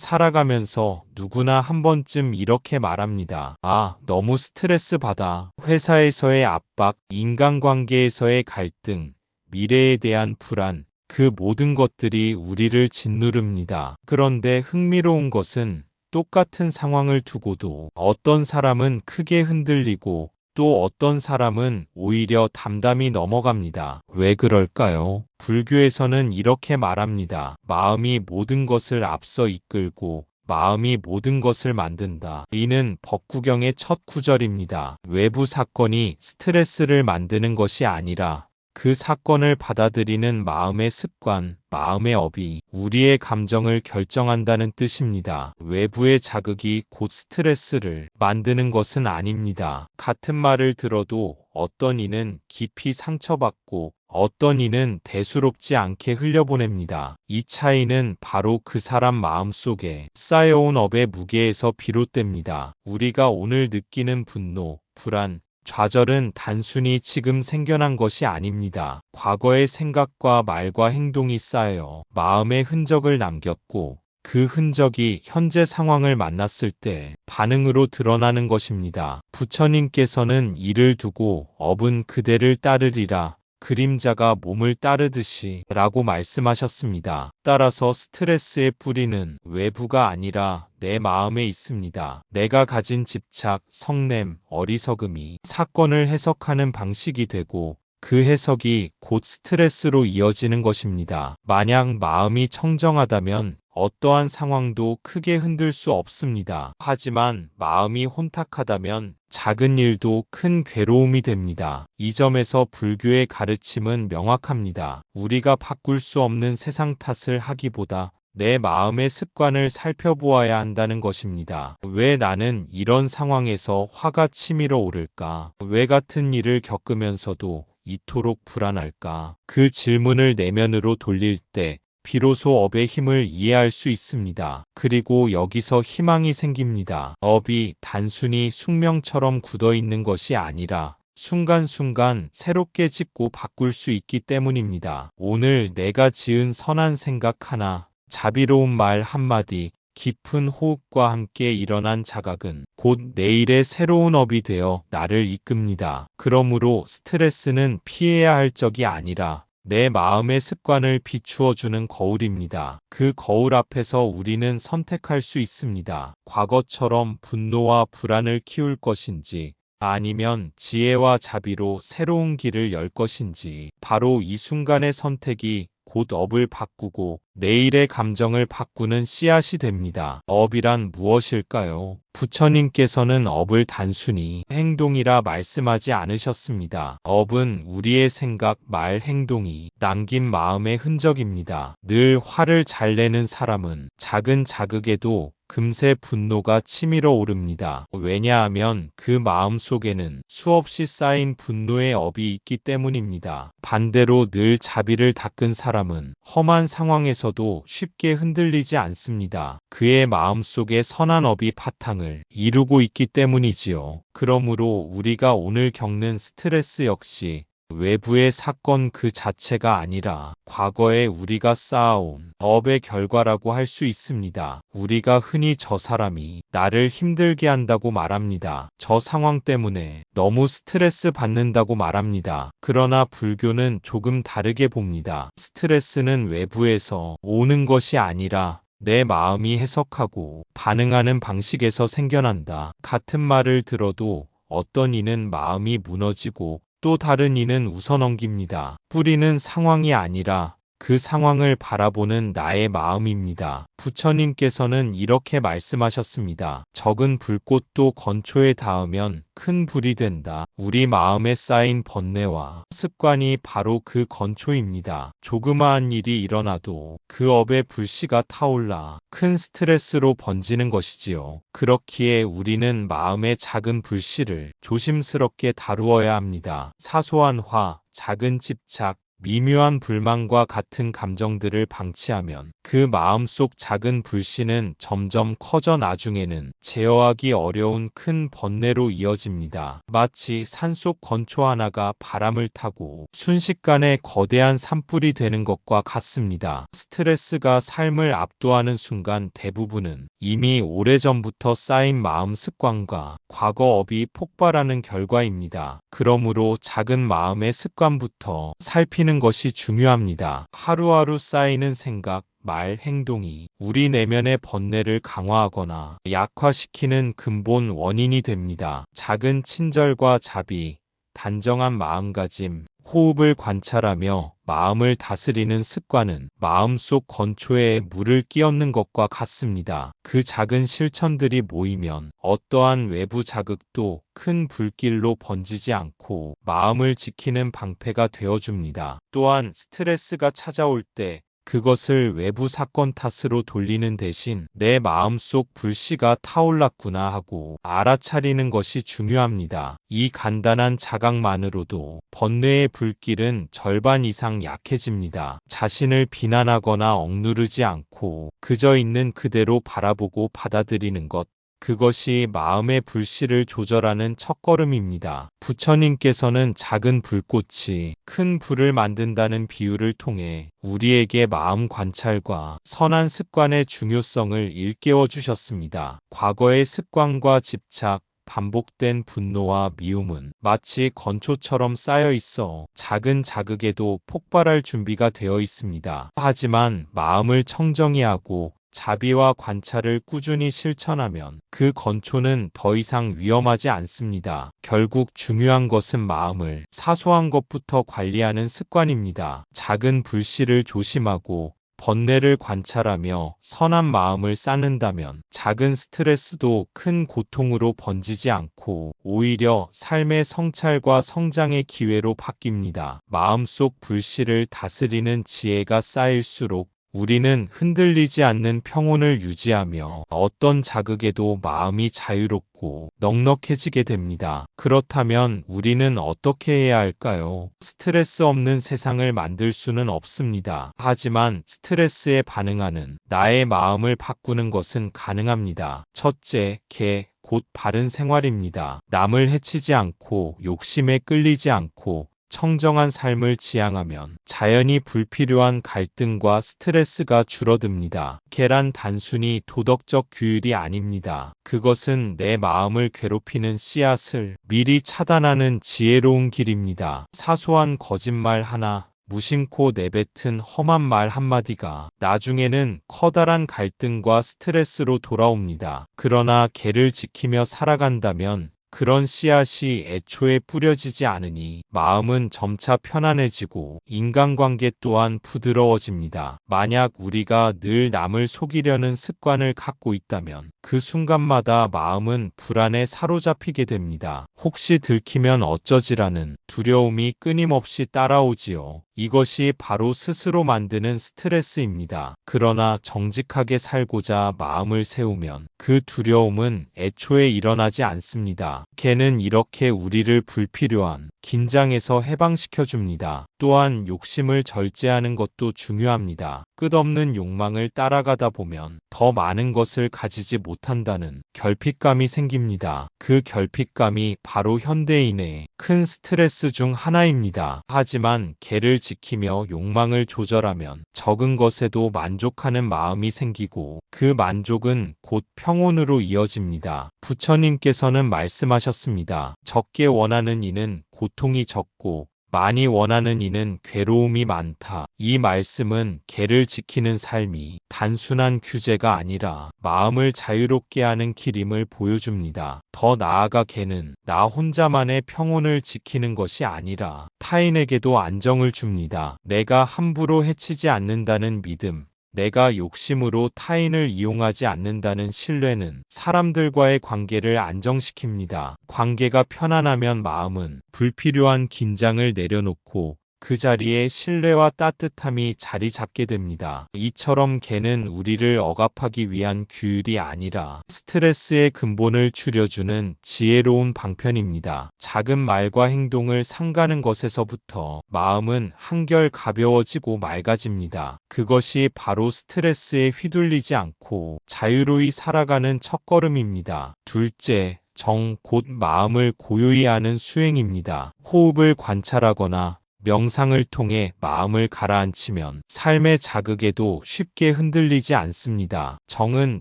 살아가면서 누구나 한 번쯤 이렇게 말합니다. 아, 너무 스트레스 받아. 회사에서의 압박, 인간관계에서의 갈등, 미래에 대한 불안, 그 모든 것들이 우리를 짓누릅니다. 그런데 흥미로운 것은 똑같은 상황을 두고도 어떤 사람은 크게 흔들리고 또 어떤 사람은 오히려 담담히 넘어갑니다. 왜 그럴까요? 불교에서는 이렇게 말합니다. 마음이 모든 것을 앞서 이끌고 마음이 모든 것을 만든다. 이는 법구경의 첫 구절입니다. 외부 사건이 스트레스를 만드는 것이 아니라 그 사건을 받아들이는 마음의 습관, 마음의 업이 우리의 감정을 결정한다는 뜻입니다. 외부의 자극이 곧 스트레스를 만드는 것은 아닙니다. 같은 말을 들어도 어떤 이는 깊이 상처받고 어떤 이는 대수롭지 않게 흘려보냅니다. 이 차이는 바로 그 사람 마음 속에 쌓여온 업의 무게에서 비롯됩니다. 우리가 오늘 느끼는 분노, 불안, 좌절은 단순히 지금 생겨난 것이 아닙니다. 과거의 생각과 말과 행동이 쌓여 마음의 흔적을 남겼고 그 흔적이 현재 상황을 만났을 때 반응으로 드러나는 것입니다. 부처님께서는 이를 두고 업은 그대를 따르리라 그림자가 몸을 따르듯이 라고 말씀하셨습니다. 따라서 스트레스의 뿌리는 외부가 아니라 내 마음에 있습니다. 내가 가진 집착, 성냄, 어리석음이 사건을 해석하는 방식이 되고 그 해석이 곧 스트레스로 이어지는 것입니다. 만약 마음이 청정하다면 어떠한 상황도 크게 흔들 수 없습니다. 하지만 마음이 혼탁하다면 작은 일도 큰 괴로움이 됩니다. 이 점에서 불교의 가르침은 명확합니다. 우리가 바꿀 수 없는 세상 탓을 하기보다 내 마음의 습관을 살펴보아야 한다는 것입니다. 왜 나는 이런 상황에서 화가 치밀어 오를까? 왜 같은 일을 겪으면서도 이토록 불안할까? 그 질문을 내면으로 돌릴 때 비로소 업의 힘을 이해할 수 있습니다. 그리고 여기서 희망이 생깁니다. 업이 단순히 숙명처럼 굳어 있는 것이 아니라 순간순간 새롭게 짓고 바꿀 수 있기 때문입니다. 오늘 내가 지은 선한 생각 하나, 자비로운 말 한마디, 깊은 호흡과 함께 일어난 자각은 곧 내일의 새로운 업이 되어 나를 이끕니다. 그러므로 스트레스는 피해야 할 적이 아니라 내 마음의 습관을 비추어주는 거울입니다. 그 거울 앞에서 우리는 선택할 수 있습니다. 과거처럼 분노와 불안을 키울 것인지, 아니면 지혜와 자비로 새로운 길을 열 것인지, 바로 이 순간의 선택이 곧 업을 바꾸고 내일의 감정을 바꾸는 씨앗이 됩니다. 업이란 무엇일까요? 부처님께서는 업을 단순히 행동이라 말씀하지 않으셨습니다. 업은 우리의 생각, 말, 행동이 남긴 마음의 흔적입니다. 늘 화를 잘 내는 사람은 작은 자극에도 금세 분노가 치밀어 오릅니다. 왜냐하면 그 마음 속에는 수없이 쌓인 분노의 업이 있기 때문입니다. 반대로 늘 자비를 닦은 사람은 험한 상황에서도 쉽게 흔들리지 않습니다. 그의 마음 속에 선한 업이 바탕을 이루고 있기 때문이지요. 그러므로 우리가 오늘 겪는 스트레스 역시 외부의 사건 그 자체가 아니라 과거에 우리가 쌓아온 업의 결과라고 할 수 있습니다. 우리가 흔히 저 사람이 나를 힘들게 한다고 말합니다. 저 상황 때문에 너무 스트레스 받는다고 말합니다. 그러나 불교는 조금 다르게 봅니다. 스트레스는 외부에서 오는 것이 아니라 내 마음이 해석하고 반응하는 방식에서 생겨난다. 같은 말을 들어도 어떤 이는 마음이 무너지고 또 다른 이는 웃어넘깁니다. 뿌리는 상황이 아니라 그 상황을 바라보는 나의 마음입니다. 부처님께서는 이렇게 말씀하셨습니다. 적은 불꽃도 건초에 닿으면 큰 불이 된다. 우리 마음에 쌓인 번뇌와 습관이 바로 그 건초입니다. 조그마한 일이 일어나도 그 업의 불씨가 타올라 큰 스트레스로 번지는 것이지요. 그렇기에 우리는 마음의 작은 불씨를 조심스럽게 다루어야 합니다. 사소한 화, 작은 집착, 미묘한 불만과 같은 감정들을 방치하면 그 마음속 작은 불씨는 점점 커져 나중에는 제어하기 어려운 큰 번뇌로 이어집니다. 마치 산속 건초 하나가 바람을 타고 순식간에 거대한 산불이 되는 것과 같습니다. 스트레스가 삶을 압도하는 순간 대부분은 이미 오래전부터 쌓인 마음 습관과 과거 업이 폭발하는 결과입니다. 그러므로 작은 마음의 습관부터 살피는 것이 중요합니다. 하루하루 쌓이는 생각, 말, 행동이 우리 내면의 번뇌를 강화하거나 약화시키는 근본 원인이 됩니다. 작은 친절과 자비, 단정한 마음가짐, 호흡을 관찰하며 마음을 다스리는 습관은 마음속 건초에 물을 끼얹는 것과 같습니다. 그 작은 실천들이 모이면 어떠한 외부 자극도 큰 불길로 번지지 않고 마음을 지키는 방패가 되어줍니다. 또한 스트레스가 찾아올 때 그것을 외부 사건 탓으로 돌리는 대신 내 마음속 불씨가 타올랐구나 하고 알아차리는 것이 중요합니다. 이 간단한 자각만으로도 번뇌의 불길은 절반 이상 약해집니다. 자신을 비난하거나 억누르지 않고 그저 있는 그대로 바라보고 받아들이는 것. 그것이 마음의 불씨를 조절하는 첫걸음입니다. 부처님께서는 작은 불꽃이 큰 불을 만든다는 비유를 통해 우리에게 마음 관찰과 선한 습관의 중요성을 일깨워 주셨습니다. 과거의 습관과 집착, 반복된 분노와 미움은 마치 건초처럼 쌓여 있어 작은 자극에도 폭발할 준비가 되어 있습니다. 하지만 마음을 청정히 하고 자비와 관찰을 꾸준히 실천하면 그 건초는 더 이상 위험하지 않습니다. 결국 중요한 것은 마음을 사소한 것부터 관리하는 습관입니다. 작은 불씨를 조심하고 번뇌를 관찰하며 선한 마음을 쌓는다면 작은 스트레스도 큰 고통으로 번지지 않고 오히려 삶의 성찰과 성장의 기회로 바뀝니다. 마음속 불씨를 다스리는 지혜가 쌓일수록 우리는 흔들리지 않는 평온을 유지하며 어떤 자극에도 마음이 자유롭고 넉넉해지게 됩니다. 그렇다면 우리는 어떻게 해야 할까요? 스트레스 없는 세상을 만들 수는 없습니다. 하지만 스트레스에 반응하는 나의 마음을 바꾸는 것은 가능합니다. 첫째, 개, 곧 바른 생활입니다. 남을 해치지 않고 욕심에 끌리지 않고 청정한 삶을 지향하면 자연히 불필요한 갈등과 스트레스가 줄어듭니다. 계란 단순히 도덕적 규율이 아닙니다. 그것은 내 마음을 괴롭히는 씨앗을 미리 차단하는 지혜로운 길입니다. 사소한 거짓말 하나, 무심코 내뱉은 험한 말 한마디가 나중에는 커다란 갈등과 스트레스로 돌아옵니다. 그러나 개를 지키며 살아간다면 그런 씨앗이 애초에 뿌려지지 않으니 마음은 점차 편안해지고 인간관계 또한 부드러워집니다. 만약 우리가 늘 남을 속이려는 습관을 갖고 있다면 그 순간마다 마음은 불안에 사로잡히게 됩니다. 혹시 들키면 어쩌지라는 두려움이 끊임없이 따라오지요. 이것이 바로 스스로 만드는 스트레스입니다. 그러나 정직하게 살고자 마음을 세우면 그 두려움은 애초에 일어나지 않습니다. 개는 이렇게 우리를 불필요한 긴장에서 해방시켜 줍니다. 또한 욕심을 절제하는 것도 중요합니다. 끝없는 욕망을 따라가다 보면 더 많은 것을 가지지 못한다는 결핍감이 생깁니다. 그 결핍감이 바로 현대인의 큰 스트레스 중 하나입니다. 하지만 개를 지키며 욕망을 조절하면 적은 것에도 만족하는 마음이 생기고 그 만족은 곧 평온으로 이어집니다. 부처님께서는 말씀하셨습니다. 적게 원하는 이는 고통이 적고 많이 원하는 이는 괴로움이 많다. 이 말씀은 개를 지키는 삶이 단순한 규제가 아니라 마음을 자유롭게 하는 길임을 보여줍니다. 더 나아가 개는 나 혼자만의 평온을 지키는 것이 아니라 타인에게도 안정을 줍니다. 내가 함부로 해치지 않는다는 믿음, 내가 욕심으로 타인을 이용하지 않는다는 신뢰는 사람들과의 관계를 안정시킵니다. 관계가 편안하면 마음은 불필요한 긴장을 내려놓고 그 자리에 신뢰와 따뜻함이 자리 잡게 됩니다. 이처럼 개는 우리를 억압하기 위한 규율이 아니라 스트레스의 근본을 줄여주는 지혜로운 방편입니다. 작은 말과 행동을 상가는 것에서부터 마음은 한결 가벼워지고 맑아집니다. 그것이 바로 스트레스에 휘둘리지 않고 자유로이 살아가는 첫걸음입니다. 둘째, 정, 곧 마음을 고요히 하는 수행입니다. 호흡을 관찰하거나 명상을 통해 마음을 가라앉히면 삶의 자극에도 쉽게 흔들리지 않습니다. 정은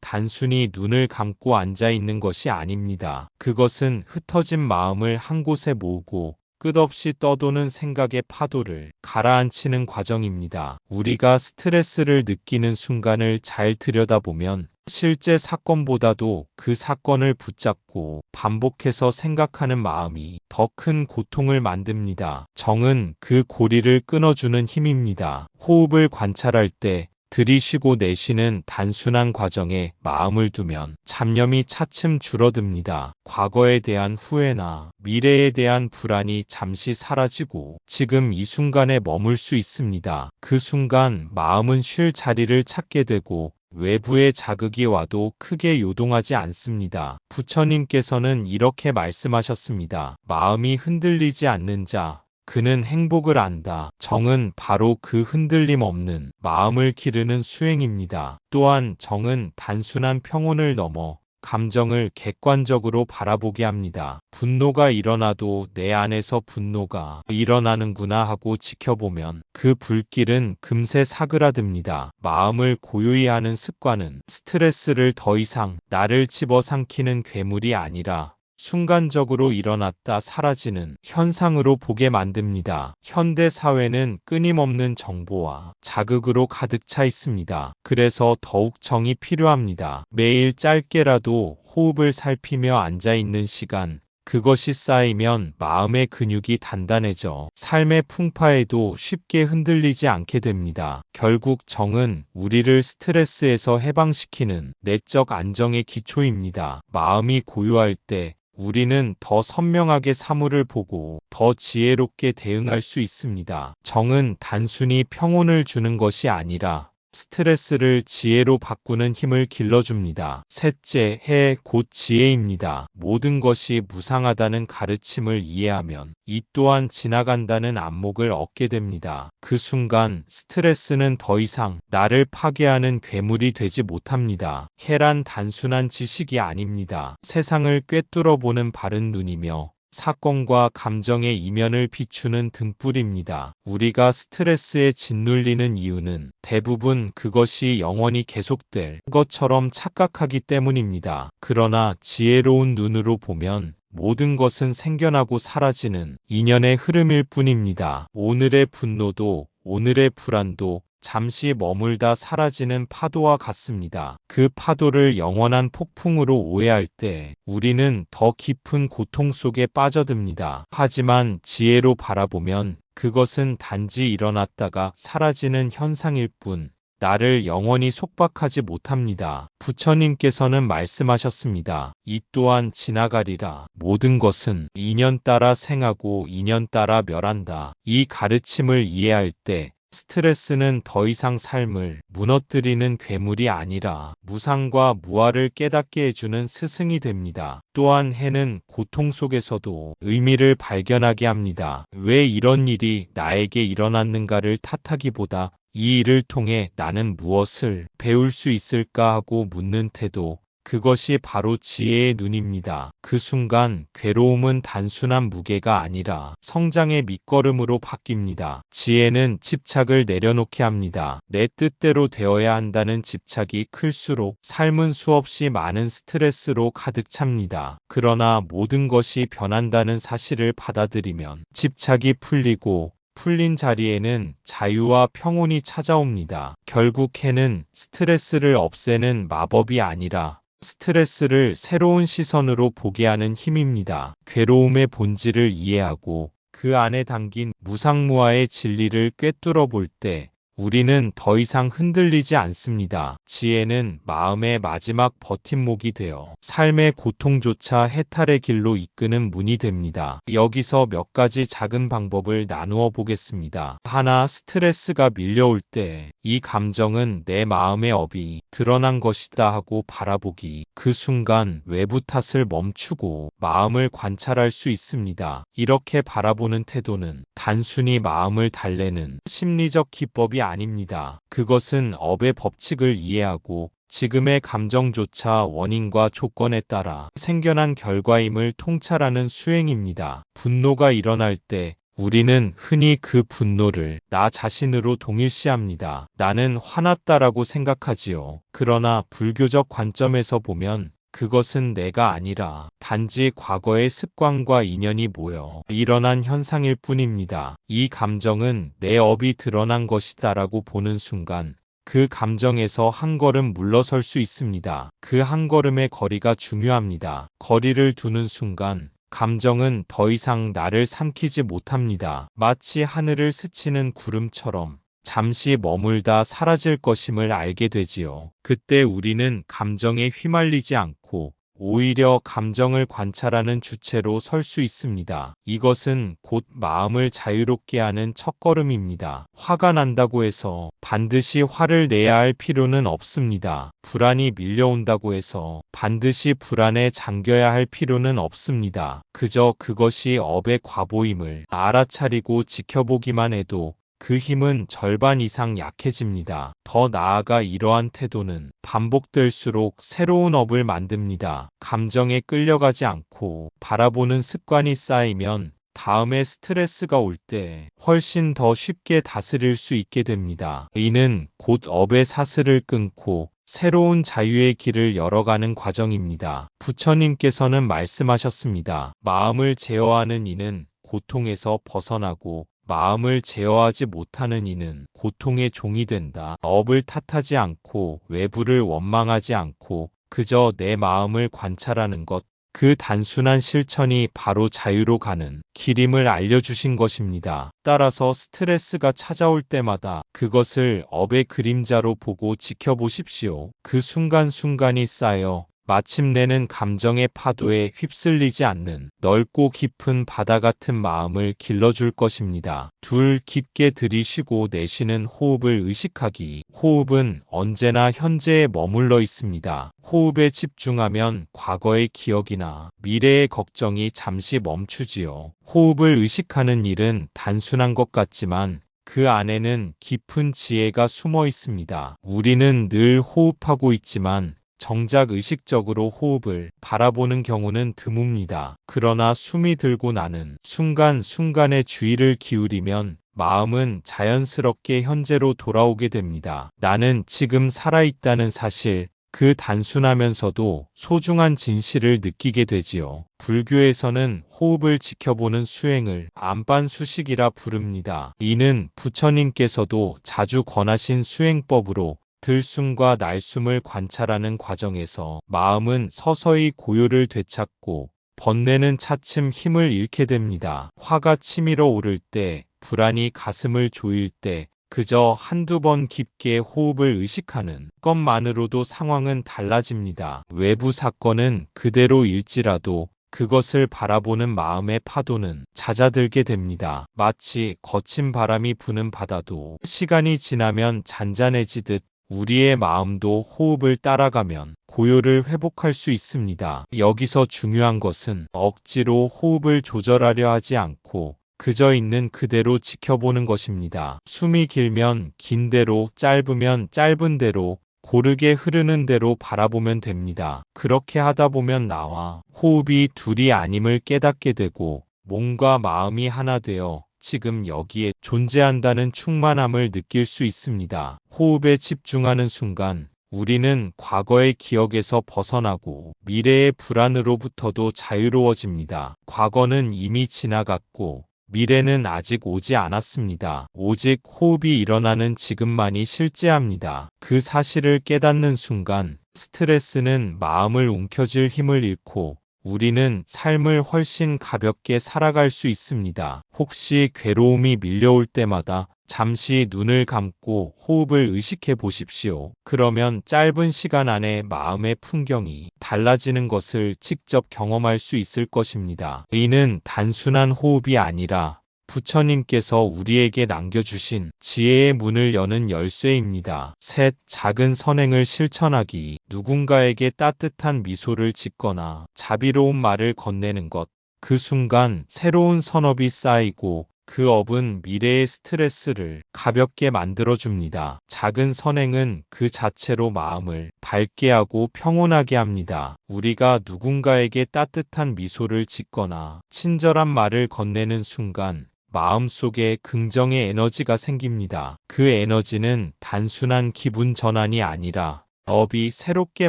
단순히 눈을 감고 앉아 있는 것이 아닙니다. 그것은 흩어진 마음을 한 곳에 모으고 끝없이 떠도는 생각의 파도를 가라앉히는 과정입니다. 우리가 스트레스를 느끼는 순간을 잘 들여다보면 실제 사건보다도 그 사건을 붙잡고 반복해서 생각하는 마음이 더 큰 고통을 만듭니다. 정은 그 고리를 끊어주는 힘입니다. 호흡을 관찰할 때 들이쉬고 내쉬는 단순한 과정에 마음을 두면 잡념이 차츰 줄어듭니다. 과거에 대한 후회나 미래에 대한 불안이 잠시 사라지고 지금 이 순간에 머물 수 있습니다. 그 순간 마음은 쉴 자리를 찾게 되고 외부의 자극이 와도 크게 요동하지 않습니다. 부처님께서는 이렇게 말씀하셨습니다. 마음이 흔들리지 않는 자, 그는 행복을 안다. 정은 바로 그 흔들림 없는 마음을 기르는 수행입니다. 또한 정은 단순한 평온을 넘어 감정을 객관적으로 바라보게 합니다. 분노가 일어나도 내 안에서 분노가 일어나는구나 하고 지켜보면 그 불길은 금세 사그라듭니다. 마음을 고요히 하는 습관은 스트레스를 더 이상 나를 집어삼키는 괴물이 아니라 순간적으로 일어났다 사라지는 현상으로 보게 만듭니다. 현대 사회는 끊임없는 정보와 자극으로 가득 차 있습니다. 그래서 더욱 정이 필요합니다. 매일 짧게라도 호흡을 살피며 앉아 있는 시간, 그것이 쌓이면 마음의 근육이 단단해져 삶의 풍파에도 쉽게 흔들리지 않게 됩니다. 결국 정은 우리를 스트레스에서 해방시키는 내적 안정의 기초입니다. 마음이 고요할 때 우리는 더 선명하게 사물을 보고 더 지혜롭게 대응할 수 있습니다. 정은 단순히 평온을 주는 것이 아니라 스트레스를 지혜로 바꾸는 힘을 길러줍니다. 셋째, 해, 곧 지혜입니다. 모든 것이 무상하다는 가르침을 이해하면 이 또한 지나간다는 안목을 얻게 됩니다. 그 순간 스트레스는 더 이상 나를 파괴하는 괴물이 되지 못합니다. 해란 단순한 지식이 아닙니다. 세상을 꿰뚫어 보는 바른 눈이며 사건과 감정의 이면을 비추는 등불입니다. 우리가 스트레스에 짓눌리는 이유는 대부분 그것이 영원히 계속될 것처럼 착각하기 때문입니다. 그러나 지혜로운 눈으로 보면 모든 것은 생겨나고 사라지는 인연의 흐름일 뿐입니다. 오늘의 분노도 오늘의 불안도 잠시 머물다 사라지는 파도와 같습니다. 그 파도를 영원한 폭풍으로 오해할 때 우리는 더 깊은 고통 속에 빠져듭니다. 하지만 지혜로 바라보면 그것은 단지 일어났다가 사라지는 현상일 뿐 나를 영원히 속박하지 못합니다. 부처님께서는 말씀하셨습니다. 이 또한 지나가리라. 모든 것은 인연 따라 생하고 인연 따라 멸한다. 이 가르침을 이해할 때 스트레스는 더 이상 삶을 무너뜨리는 괴물이 아니라 무상과 무아를 깨닫게 해주는 스승이 됩니다. 또한 해는 고통 속에서도 의미를 발견하게 합니다. 왜 이런 일이 나에게 일어났는가를 탓하기보다 이 일을 통해 나는 무엇을 배울 수 있을까 하고 묻는 태도, 그것이 바로 지혜의 눈입니다. 그 순간 괴로움은 단순한 무게가 아니라 성장의 밑거름으로 바뀝니다. 지혜는 집착을 내려놓게 합니다. 내 뜻대로 되어야 한다는 집착이 클수록 삶은 수없이 많은 스트레스로 가득 찹니다. 그러나 모든 것이 변한다는 사실을 받아들이면 집착이 풀리고 풀린 자리에는 자유와 평온이 찾아옵니다. 결국 해는 스트레스를 없애는 마법이 아니라 스트레스를 새로운 시선으로 보게 하는 힘입니다. 괴로움의 본질을 이해하고 그 안에 담긴 무상무화의 진리를 꿰뚫어 볼 때 우리는 더 이상 흔들리지 않습니다. 지혜는 마음의 마지막 버팀목이 되어 삶의 고통조차 해탈의 길로 이끄는 문이 됩니다. 여기서 몇 가지 작은 방법을 나누어 보겠습니다. 하나, 스트레스가 밀려올 때 이 감정은 내 마음의 업이 드러난 것이다 하고 바라보기. 그 순간 외부 탓을 멈추고 마음을 관찰할 수 있습니다. 이렇게 바라보는 태도는 단순히 마음을 달래는 심리적 기법이 아닙니다. 그것은 업의 법칙을 이해하고 지금의 감정조차 원인과 조건에 따라 생겨난 결과임을 통찰하는 수행입니다. 분노가 일어날 때 우리는 흔히 그 분노를 나 자신으로 동일시합니다. 나는 화났다라고 생각하지요. 그러나 불교적 관점에서 보면 그것은 내가 아니라 단지 과거의 습관과 인연이 모여 일어난 현상일 뿐입니다. 이 감정은 내 업이 드러난 것이다라고 보는 순간 그 감정에서 한 걸음 물러설 수 있습니다. 그 한 걸음의 거리가 중요합니다. 거리를 두는 순간 감정은 더 이상 나를 삼키지 못합니다. 마치 하늘을 스치는 구름처럼 잠시 머물다 사라질 것임을 알게 되지요. 그때 우리는 감정에 휘말리지 않고 오히려 감정을 관찰하는 주체로 설 수 있습니다. 이것은 곧 마음을 자유롭게 하는 첫걸음입니다. 화가 난다고 해서 반드시 화를 내야 할 필요는 없습니다. 불안이 밀려온다고 해서 반드시 불안에 잠겨야 할 필요는 없습니다. 그저 그것이 업의 과보임을 알아차리고 지켜보기만 해도 그 힘은 절반 이상 약해집니다. 더 나아가 이러한 태도는 반복될수록 새로운 업을 만듭니다. 감정에 끌려가지 않고 바라보는 습관이 쌓이면 다음에 스트레스가 올 때 훨씬 더 쉽게 다스릴 수 있게 됩니다. 이는 곧 업의 사슬을 끊고 새로운 자유의 길을 열어가는 과정입니다. 부처님께서는 말씀하셨습니다. 마음을 제어하는 이는 고통에서 벗어나고 마음을 제어하지 못하는 이는 고통의 종이 된다. 업을 탓하지 않고 외부를 원망하지 않고 그저 내 마음을 관찰하는 것. 그 단순한 실천이 바로 자유로 가는 길임을 알려주신 것입니다. 따라서 스트레스가 찾아올 때마다 그것을 업의 그림자로 보고 지켜보십시오. 그 순간순간이 쌓여 마침내는 감정의 파도에 휩쓸리지 않는 넓고 깊은 바다 같은 마음을 길러줄 것입니다. 둘, 깊게 들이쉬고 내쉬는 호흡을 의식하기. 호흡은 언제나 현재에 머물러 있습니다. 호흡에 집중하면 과거의 기억이나 미래의 걱정이 잠시 멈추지요. 호흡을 의식하는 일은 단순한 것 같지만 그 안에는 깊은 지혜가 숨어 있습니다. 우리는 늘 호흡하고 있지만 정작 의식적으로 호흡을 바라보는 경우는 드뭅니다. 그러나 숨이 들고 나는 순간순간의 주의를 기울이면 마음은 자연스럽게 현재로 돌아오게 됩니다. 나는 지금 살아있다는 사실, 그 단순하면서도 소중한 진실을 느끼게 되지요. 불교에서는 호흡을 지켜보는 수행을 안반수식이라 부릅니다. 이는 부처님께서도 자주 권하신 수행법으로 들숨과 날숨을 관찰하는 과정에서 마음은 서서히 고요를 되찾고 번뇌는 차츰 힘을 잃게 됩니다. 화가 치밀어 오를 때, 불안이 가슴을 조일 때, 그저 한두 번 깊게 호흡을 의식하는 것만으로도 상황은 달라집니다. 외부 사건은 그대로일지라도 그것을 바라보는 마음의 파도는 잦아들게 됩니다. 마치 거친 바람이 부는 바다도 시간이 지나면 잔잔해지듯 우리의 마음도 호흡을 따라가면 고요를 회복할 수 있습니다. 여기서 중요한 것은 억지로 호흡을 조절하려 하지 않고 그저 있는 그대로 지켜보는 것입니다. 숨이 길면 긴 대로, 짧으면 짧은 대로, 고르게 흐르는 대로 바라보면 됩니다. 그렇게 하다 보면 나와 호흡이 둘이 아님을 깨닫게 되고 몸과 마음이 하나 되어 지금 여기에 존재한다는 충만함을 느낄 수 있습니다. 호흡에 집중하는 순간 우리는 과거의 기억에서 벗어나고 미래의 불안으로부터도 자유로워집니다. 과거는 이미 지나갔고 미래는 아직 오지 않았습니다. 오직 호흡이 일어나는 지금만이 실제합니다. 그 사실을 깨닫는 순간 스트레스는 마음을 움켜쥘 힘을 잃고 우리는 삶을 훨씬 가볍게 살아갈 수 있습니다. 혹시 괴로움이 밀려올 때마다 잠시 눈을 감고 호흡을 의식해 보십시오. 그러면 짧은 시간 안에 마음의 풍경이 달라지는 것을 직접 경험할 수 있을 것입니다. 이는 단순한 호흡이 아니라 부처님께서 우리에게 남겨주신 지혜의 문을 여는 열쇠입니다. 셋, 작은 선행을 실천하기. 누군가에게 따뜻한 미소를 짓거나 자비로운 말을 건네는 것. 그 순간 새로운 선업이 쌓이고 그 업은 미래의 스트레스를 가볍게 만들어줍니다. 작은 선행은 그 자체로 마음을 밝게 하고 평온하게 합니다. 우리가 누군가에게 따뜻한 미소를 짓거나 친절한 말을 건네는 순간 마음속에 긍정의 에너지가 생깁니다. 그 에너지는 단순한 기분 전환이 아니라 업이 새롭게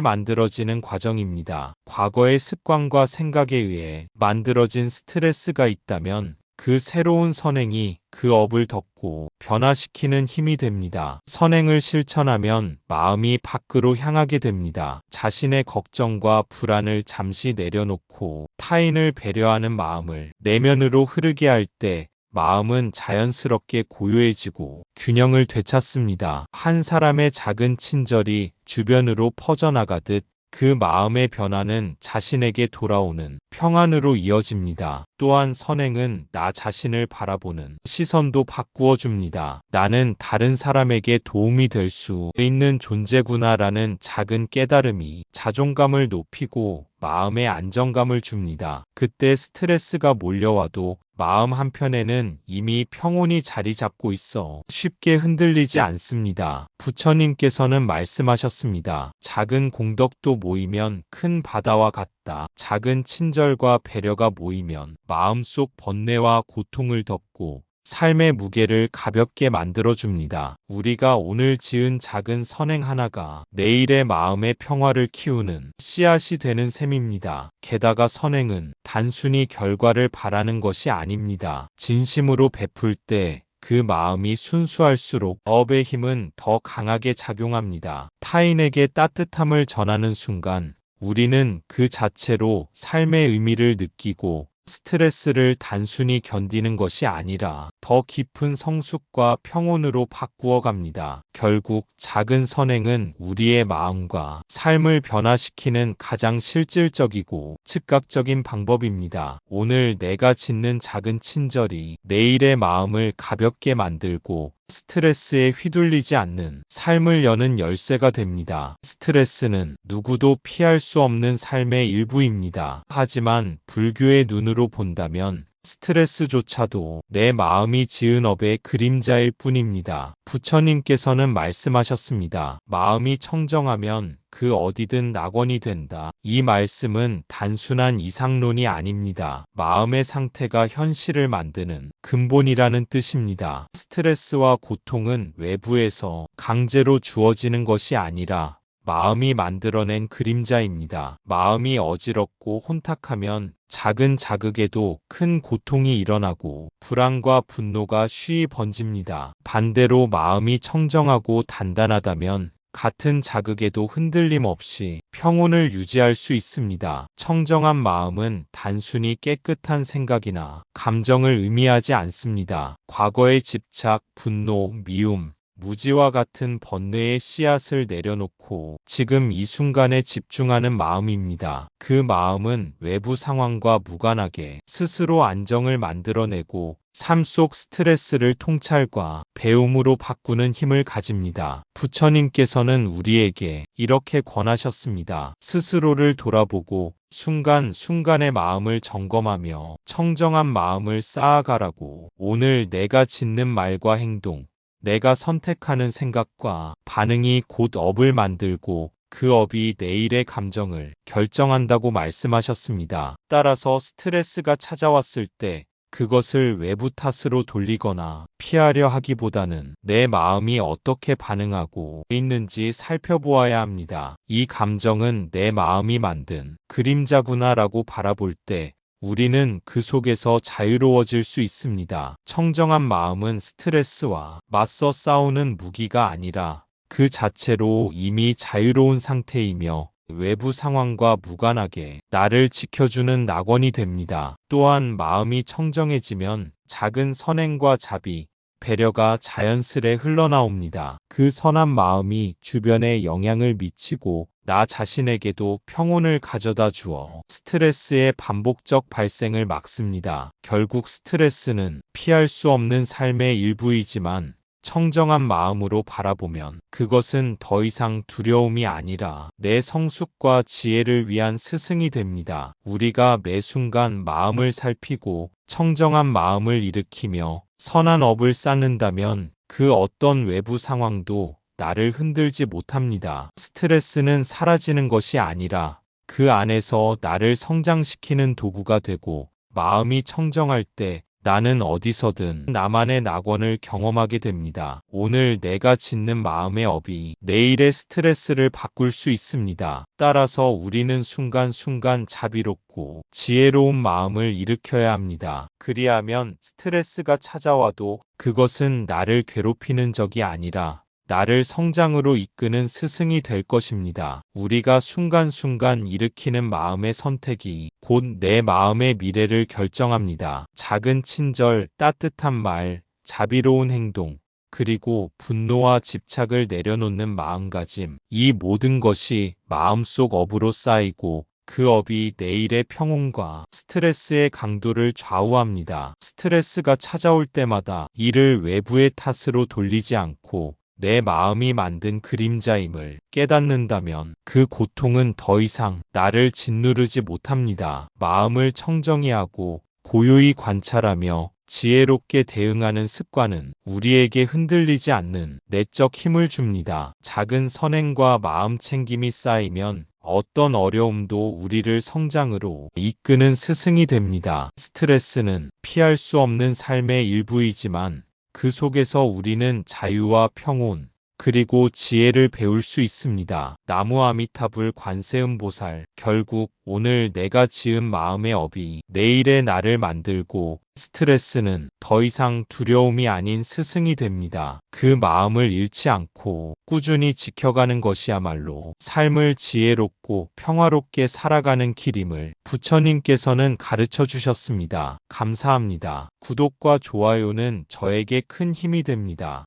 만들어지는 과정입니다. 과거의 습관과 생각에 의해 만들어진 스트레스가 있다면 그 새로운 선행이 그 업을 덮고 변화시키는 힘이 됩니다. 선행을 실천하면 마음이 밖으로 향하게 됩니다. 자신의 걱정과 불안을 잠시 내려놓고 타인을 배려하는 마음을 내면으로 흐르게 할 때 마음은 자연스럽게 고요해지고 균형을 되찾습니다. 한 사람의 작은 친절이 주변으로 퍼져나가듯 그 마음의 변화는 자신에게 돌아오는 평안으로 이어집니다. 또한 선행은 나 자신을 바라보는 시선도 바꾸어 줍니다. 나는 다른 사람에게 도움이 될 수 있는 존재구나라는 작은 깨달음이 자존감을 높이고 마음의 안정감을 줍니다. 그때 스트레스가 몰려와도 마음 한편에는 이미 평온이 자리 잡고 있어 쉽게 흔들리지 않습니다. 부처님께서는 말씀하셨습니다. 작은 공덕도 모이면 큰 바다와 같다. 작은 친절과 배려가 모이면 마음속 번뇌와 고통을 덮고 삶의 무게를 가볍게 만들어줍니다. 우리가 오늘 지은 작은 선행 하나가 내일의 마음의 평화를 키우는 씨앗이 되는 셈입니다. 게다가 선행은 단순히 결과를 바라는 것이 아닙니다. 진심으로 베풀 때그 마음이 순수할수록 업의 힘은 더 강하게 작용합니다. 타인에게 따뜻함을 전하는 순간 우리는 그 자체로 삶의 의미를 느끼고 스트레스를 단순히 견디는 것이 아니라 더 깊은 성숙과 평온으로 바꾸어 갑니다. 결국 작은 선행은 우리의 마음과 삶을 변화시키는 가장 실질적이고 즉각적인 방법입니다. 오늘 내가 짓는 작은 친절이 내일의 마음을 가볍게 만들고 스트레스에 휘둘리지 않는 삶을 여는 열쇠가 됩니다. 스트레스는 누구도 피할 수 없는 삶의 일부입니다. 하지만 불교의 눈으로 본다면 스트레스조차도 내 마음이 지은 업의 그림자일 뿐입니다. 부처님께서는 말씀하셨습니다. 마음이 청정하면 그 어디든 낙원이 된다. 이 말씀은 단순한 이상론이 아닙니다. 마음의 상태가 현실을 만드는 근본이라는 뜻입니다. 스트레스와 고통은 외부에서 강제로 주어지는 것이 아니라 마음이 만들어낸 그림자입니다. 마음이 어지럽고 혼탁하면 작은 자극에도 큰 고통이 일어나고 불안과 분노가 쉬이 번집니다. 반대로 마음이 청정하고 단단하다면 같은 자극에도 흔들림 없이 평온을 유지할 수 있습니다. 청정한 마음은 단순히 깨끗한 생각이나 감정을 의미하지 않습니다. 과거의 집착, 분노, 미움, 무지와 같은 번뇌의 씨앗을 내려놓고 지금 이 순간에 집중하는 마음입니다. 그 마음은 외부 상황과 무관하게 스스로 안정을 만들어내고 삶 속 스트레스를 통찰과 배움으로 바꾸는 힘을 가집니다. 부처님께서는 우리에게 이렇게 권하셨습니다. 스스로를 돌아보고 순간순간의 마음을 점검하며 청정한 마음을 쌓아가라고 오늘 내가 짓는 말과 행동, 내가 선택하는 생각과 반응이 곧 업을 만들고 그 업이 내일의 감정을 결정한다고 말씀하셨습니다. 따라서 스트레스가 찾아왔을 때 그것을 외부 탓으로 돌리거나 피하려 하기보다는 내 마음이 어떻게 반응하고 있는지 살펴보아야 합니다. 이 감정은 내 마음이 만든 그림자구나라고 바라볼 때 우리는 그 속에서 자유로워질 수 있습니다. 청정한 마음은 스트레스와 맞서 싸우는 무기가 아니라 그 자체로 이미 자유로운 상태이며 외부 상황과 무관하게 나를 지켜주는 낙원이 됩니다. 또한 마음이 청정해지면 작은 선행과 자비, 배려가 자연스레 흘러나옵니다. 그 선한 마음이 주변에 영향을 미치고 나 자신에게도 평온을 가져다 주어 스트레스의 반복적 발생을 막습니다. 결국 스트레스는 피할 수 없는 삶의 일부이지만 청정한 마음으로 바라보면 그것은 더 이상 두려움이 아니라 내 성숙과 지혜를 위한 스승이 됩니다. 우리가 매 순간 마음을 살피고 청정한 마음을 일으키며 선한 업을 쌓는다면 그 어떤 외부 상황도 나를 흔들지 못합니다. 스트레스는 사라지는 것이 아니라 그 안에서 나를 성장시키는 도구가 되고 마음이 청정할 때 나는 어디서든 나만의 낙원을 경험하게 됩니다. 오늘 내가 짓는 마음의 업이 내일의 스트레스를 바꿀 수 있습니다. 따라서 우리는 순간순간 자비롭고 지혜로운 마음을 일으켜야 합니다. 그리하면 스트레스가 찾아와도 그것은 나를 괴롭히는 적이 아니라 나를 성장으로 이끄는 스승이 될 것입니다. 우리가 순간순간 일으키는 마음의 선택이 곧 내 마음의 미래를 결정합니다. 작은 친절, 따뜻한 말, 자비로운 행동, 그리고 분노와 집착을 내려놓는 마음가짐, 이 모든 것이 마음속 업으로 쌓이고 그 업이 내일의 평온과 스트레스의 강도를 좌우합니다. 스트레스가 찾아올 때마다 이를 외부의 탓으로 돌리지 않고 내 마음이 만든 그림자임을 깨닫는다면 그 고통은 더 이상 나를 짓누르지 못합니다. 마음을 청정히 하고 고요히 관찰하며 지혜롭게 대응하는 습관은 우리에게 흔들리지 않는 내적 힘을 줍니다. 작은 선행과 마음 챙김이 쌓이면 어떤 어려움도 우리를 성장으로 이끄는 스승이 됩니다. 스트레스는 피할 수 없는 삶의 일부이지만 그 속에서 우리는 자유와 평온, 그리고 지혜를 배울 수 있습니다. 나무 아미타불 관세음 보살, 결국 오늘 내가 지은 마음의 업이 내일의 나를 만들고 스트레스는 더 이상 두려움이 아닌 스승이 됩니다. 그 마음을 잃지 않고 꾸준히 지켜가는 것이야말로 삶을 지혜롭고 평화롭게 살아가는 길임을 부처님께서는 가르쳐 주셨습니다. 감사합니다. 구독과 좋아요는 저에게 큰 힘이 됩니다.